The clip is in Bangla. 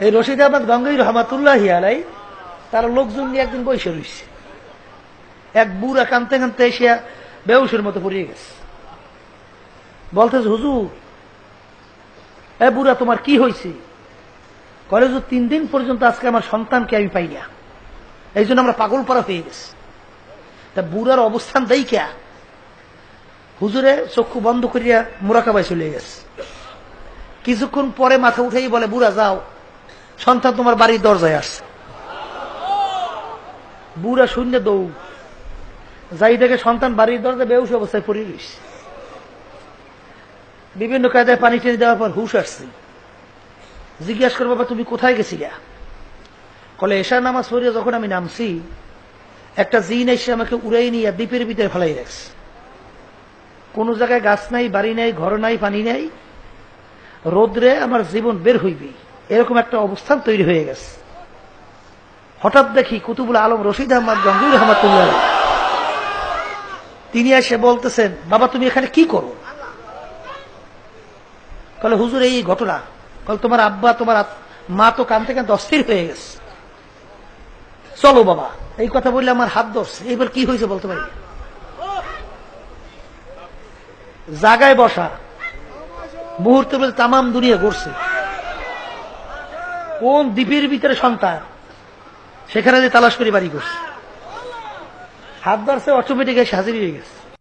এই রশিদ আহমদ গঙ্গই রহমাতুল্লাহ আলাই, তার লোকজন নিয়ে একদিন বসে রয়েছে এক বুড়া কানতে কানতে এসে বেউসের মতো পড়িয়ে গেছে। বলতেছে, হুজুর, এ বুড়া, তোমার কি হয়েছে কলেজ তিন দিন পর্যন্ত আজকে আমার সন্তানকে আমি পাই না। এই জন্য আমরা পাগল পাড়া হয়ে গেছি। তা বুড়ার অবস্থান দেই কে হুজুরে চক্ষু বন্ধ করিয়া মুরাকাবাই চলে গেছে। কিছুক্ষণ পরে মাথা উঠেই বলে, বুড়া, যাও। সন্তান তোমার বাড়ির দরজায় আসছে। বুড়া শূন্য দৌড়। যাই দেখে সন্তান বাড়ির দরজা বেউস অবস্থায় পড়ে বিভিন্ন কায়দায় পানি টেনে দেওয়ার পর হুশ আসছে। জিজ্ঞাসা করব বাবা, তুমি কোথায় গেছিলা? কলে, এশার নামাজ পড়িয়া যখন আমি নামছি, একটা জিন এসে আমাকে উড়াই নিয়ে দ্বীপের ভিতরে ফেলাই রাখছে। কোন জায়গায় গাছ নাই, বাড়ি নাই, ঘর নাই, পানি নাই। রোদ্রে আমার জীবন বের হইবে। এরকম একটা অবস্থান তৈরি হয়ে গেছে। হঠাৎ দেখি কুতুবুল আলম রশিদ আহমদ গঙ্গুর রহমতুল্লাহ তিনি এসে বলতেছেন, বাবা, তুমি এখানে কি করো? কলে, হুজুর, এই ঘটনা। কল, তোমার আব্বা, তোমার মা তো কানতে কানতে অস্থির হয়ে গেছে। চলো বাবা। এই কথা বললে আমার হাত ধরছে। এইবার কি হয়েছে বলতে পারি। জাগায় বসা, মুহূর্তে বলে তামাম দুনিয়া ঘুরছে। কোন দ্বীপের ভিতরে সন্তান? সেখানে যে তালাশ করে বাড়ি করছে। হাত ধরছে অটোমেটিক এসে হাজির হয়ে গেছে।